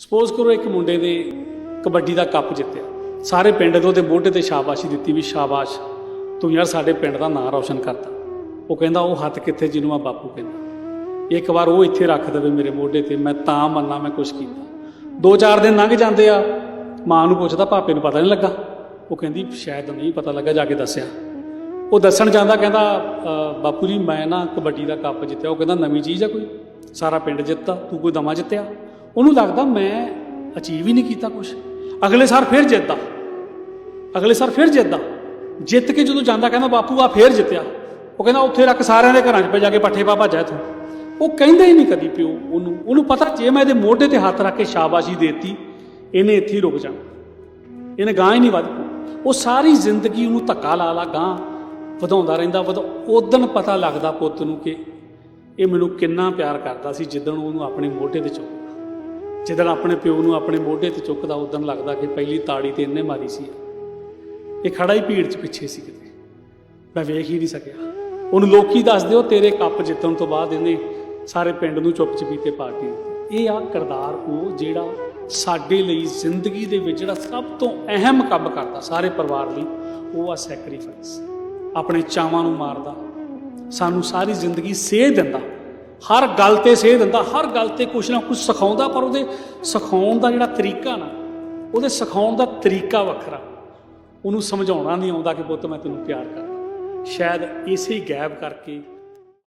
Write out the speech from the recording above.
Suppose ਕਰੋ ਇੱਕ ਮੁੰਡੇ ਨੇ ਕਬੱਡੀ ਦਾ ਕੱਪ ਜਿੱਤਿਆ। ਸਾਰੇ ਪਿੰਡ ਦੇ ਉਹਦੇ ਮੋਢੇ ਤੇ ਸ਼ਾਬਾਸ਼ੀ ਦਿੱਤੀ ਵੀ ਸ਼ਾਬਾਸ਼, ਤੂੰ ਯਾਰ ਸਾਡੇ ਪਿੰਡ ਦਾ ਨਾਂ ਰੌਸ਼ਨ ਕਰਤਾ। ਉਹ ਕਹਿੰਦਾ, ਉਹ ਹੱਥ ਕਿੱਥੇ ਜਿਹਨੂੰ ਆ ਬਾਪੂ ਕਹਿੰਦਾ? ਇੱਕ ਵਾਰ ਉਹ ਇੱਥੇ ਰੱਖ ਦੇਵੇ ਮੇਰੇ ਮੋਢੇ ਤੇ, ਮੈਂ ਤਾਂ ਮੰਨਾਂ ਮੈਂ ਕੁਝ ਕੀਤਾ। ਦੋ ਚਾਰ ਦਿਨ ਲੰਘ ਜਾਂਦੇ ਆ, ਮਾਂ ਨੂੰ ਪੁੱਛਦਾ ਪਾਪੇ ਨੂੰ ਪਤਾ ਨਹੀਂ ਲੱਗਾ? ਉਹ ਕਹਿੰਦੀ, ਸ਼ਾਇਦ ਨਹੀਂ ਪਤਾ ਲੱਗਾ, ਜਾ ਕੇ ਦੱਸਿਆ। ਉਹ ਦੱਸਣ ਜਾਂਦਾ, ਕਹਿੰਦਾ ਬਾਪੂ ਜੀ, ਮੈਂ ਨਾ ਕਬੱਡੀ ਦਾ ਕੱਪ ਜਿੱਤਿਆ। ਉਹ ਕਹਿੰਦਾ, ਨਵੀਂ ਚੀਜ਼ ਆ ਕੋਈ? ਸਾਰਾ ਪਿੰਡ ਜਿੱਤਦਾ ਤੂੰ ਕੋਈ ਦਮਾ ਜਿੱਤਿਆ? ਉਹਨੂੰ ਲੱਗਦਾ ਮੈਂ ਅਚੀਵ ਹੀ ਨਹੀਂ ਕੀਤਾ ਕੁਝ ਅਗਲੇ ਸਾਲ ਫਿਰ ਜਿੱਤਦਾ। ਅਗਲੇ ਸਾਲ ਫਿਰ ਜਿੱਤਦਾ। ਜਿੱਤ ਕੇ ਜਦੋਂ ਜਾਂਦਾ ਕਹਿੰਦਾ, ਬਾਪੂ ਆ ਫਿਰ ਜਿੱਤਿਆ। ਉਹ ਕਹਿੰਦਾ, ਉੱਥੇ ਰੱਖ ਸਾਰਿਆਂ ਦੇ ਘਰਾਂ 'ਚ ਪੈ ਜਾ ਕੇ ਪੱਠੇ ਪਾ ਭੱਜਾ ਤੂੰ। ਉਹ ਕਹਿੰਦਾ ਹੀ ਨਹੀਂ ਕਦੀ ਪਿਓ ਉਹਨੂੰ। ਉਹਨੂੰ ਪਤਾ, ਜੇ ਮੈਂ ਇਹਦੇ ਮੋਢੇ ਤੇ ਹੱਥ ਰੱਖ ਕੇ ਸ਼ਾਬਾਸ਼ੀ ਦੇਤੀ, ਇਹਨੇ ਇੱਥੇ ਹੀ ਰੁਕ ਜਾਣਾ। ਇਹਨੇ ਗਾਂ ਹੀ ਨਹੀਂ ਵੱਧ ਉਹ ਸਾਰੀ ਜ਼ਿੰਦਗੀ ਉਹਨੂੰ ਧੱਕਾ ਲਾ ਲਾ ਗਾਂ ਵਧਾਉਂਦਾ ਰਹਿੰਦਾ। ਵਧ ਉਦੋਂ ਪਤਾ ਲੱਗਦਾ ਪੁੱਤ ਨੂੰ ਕਿ ਇਹ ਮੈਨੂੰ ਕਿੰਨਾ ਪਿਆਰ ਕਰਦਾ ਸੀ, ਜਿੱਦਣ ਉਹਨੂੰ ਆਪਣੇ ਮੋਢੇ ਤੇ ਚੁੱਕਦਾ ਜਿੱਦਣ ਆਪਣੇ ਪਿਓ ਨੂੰ ਆਪਣੇ ਮੋਢੇ ਤੇ ਚੁੱਕਦਾ ਉਦੋਂ ਲੱਗਦਾ ਕਿ ਪਹਿਲੀ ਤਾੜੀ ਤੇ ਇਹਨੇ ਮਾਰੀ ਸੀ। ਇਹ ਖੜਾ ਹੀ ਭੀੜ 'ਚ ਪਿੱਛੇ ਸੀ ਕਿਤੇ। ਮੈਂ ਵੇਖ ਹੀ ਨਹੀਂ ਸਕਿਆ। ਉਹਨੂੰ ਲੋਕੀ ਦੱਸਦੇ ਉਹ ਤੇਰੇ ਕੱਪ ਜਿੱਤਣ ਤੋਂ ਬਾਅਦ ਇਹਨੇ ਸਾਰੇ ਪਿੰਡ ਨੂੰ ਚੁੱਪ ਚਪੀਤੇ ਪਾਰਟੀ ਦਿੱਤੀ। ਇਹ ਆ ਕਿਰਦਾਰ ਉਹ ਜਿਹੜਾ ਸਾਡੇ ਲਈ ਜ਼ਿੰਦਗੀ ਦੇ ਵਿੱਚ ਜਿਹੜਾ ਸਭ ਤੋਂ ਅਹਿਮ ਕੰਮ ਕਰਦਾ ਸਾਰੇ ਪਰਿਵਾਰ ਲਈ, ਉਹ ਆ ਸੈਕਰੀਫਾਈਸ ਆਪਣੇ ਚਾਵਾਂ ਨੂੰ ਮਾਰਦਾ। ਸਾਨੂੰ ਸਾਰੀ ਜ਼ਿੰਦਗੀ ਸੇਧ ਦਿੰਦਾ। ਹਰ ਗੱਲ ਤੇ ਸੇਧ ਦਿੰਦਾ, ਹਰ ਗੱਲ ਤੇ ਕੁਛ ਨਾ ਕੁਛ ਸਿਖਾਉਂਦਾ, ਪਰ ਉਹਦੇ ਸਿਖਾਉਣ ਦਾ ਜਿਹੜਾ ਤਰੀਕਾ ਨਾ, ਉਹਦੇ ਸਿਖਾਉਣ ਦਾ ਤਰੀਕਾ ਵੱਖਰਾ। ਉਹਨੂੰ ਸਮਝਾਉਣਾ ਨਹੀਂ ਆਉਂਦਾ ਕਿ ਪੁੱਤ ਮੈਂ ਤੈਨੂੰ ਪਿਆਰ ਕਰਦਾ। ਸ਼ਾਇਦ ਇਸੇ ਗੈਪ ਕਰਕੇ